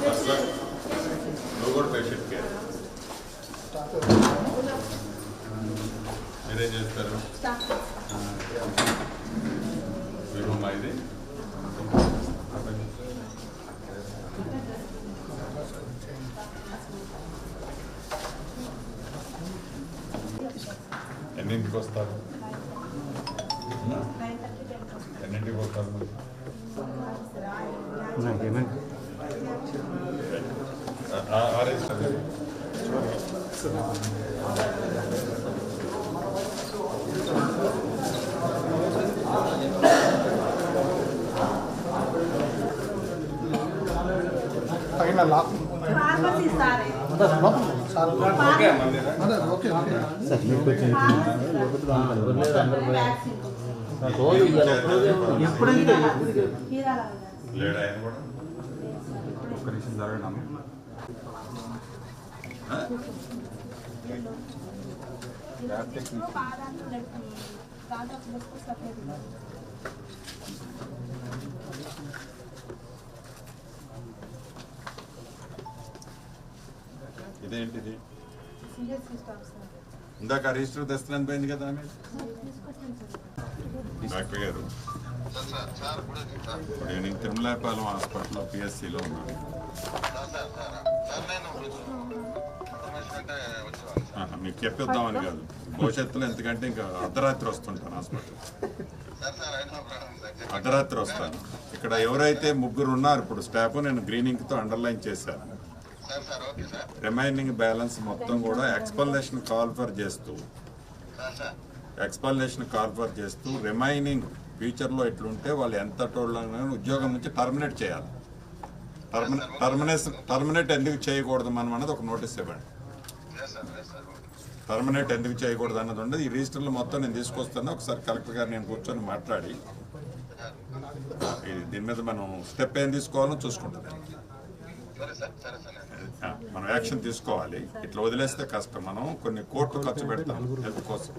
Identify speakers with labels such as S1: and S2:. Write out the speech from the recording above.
S1: నువ్వు నువ్వు కూడా పేషెంట్ కేర్ మీరేం చేస్తారు మీ రూమ్ ఇది ఎన్నింటికి వస్తారు ఎన్నింటికి వస్తారు మరి ఆ- ఆ- ఆరేసి చదివి.
S2: పైన లాక్
S3: ఫార్మసీ సార్
S2: అదే ఓకే ఓకే
S4: ఎప్పుడైతే
S1: లేడా ఆయన కూడా? ఒక్క నిమిషం జరగడం ఇదేంటిది? ఇందాక రిజిస్టర్ తెస్తున్నాను పోయింది కదా ఆమె? డాక్టర్ గారు నేను తిరుమలాపాలెం హాస్పిటల్లో పిఎస్సిలో ఉన్నాను. మీకు చెప్పిద్దామని కాదు. భవిష్యత్తులో ఎందుకంటే ఇంకా అర్ధరాత్రి వస్తుంటాను హాస్పిటల్. అర్ధరాత్రి వస్తాను. ఇక్కడ ఎవరైతే ముగ్గురు ఉన్నారు ఇప్పుడు స్టాఫ్ నేను గ్రీనింగ్తో అండర్లైన్ చేశాను. రిమైనింగ్ బ్యాలెన్స్ మొత్తం కూడా ఎక్స్పల్నేషన్ కాల్ఫర్ చేస్తూ. ఎక్స్పల్నేషన్ కాల్ఫర్ చేస్తూ రిమైనింగ్ ఫ్యూచర్లో ఎట్లుంటే వాళ్ళు ఎంత టోళ్ళని ఉద్యోగం నుంచి టర్మినేట్ చేయాలి. టర్మినేట్ టర్మినేట్ ఎందుకు చేయకూడదు మనం అన్నది ఒక నోటీస్ ఇవ్వండి. టర్మినేట్ ఎందుకు చేయకూడదు అన్నది ఉండదు. ఈ రిజిస్టర్లో మొత్తం నేను తీసుకొస్తాను ఒకసారి కలెక్టర్ గారు నేను కూర్చొని మాట్లాడి ఇది దీని మీద మనం స్టెప్ ఏం తీసుకోవాలో చూసుకుంటుంది మనం యాక్షన్ తీసుకోవాలి. ఇట్లా వదిలేస్తే కష్టం. మనం కొన్ని కోట్లు ఖర్చు పెడతాం హెల్త్ కోసం.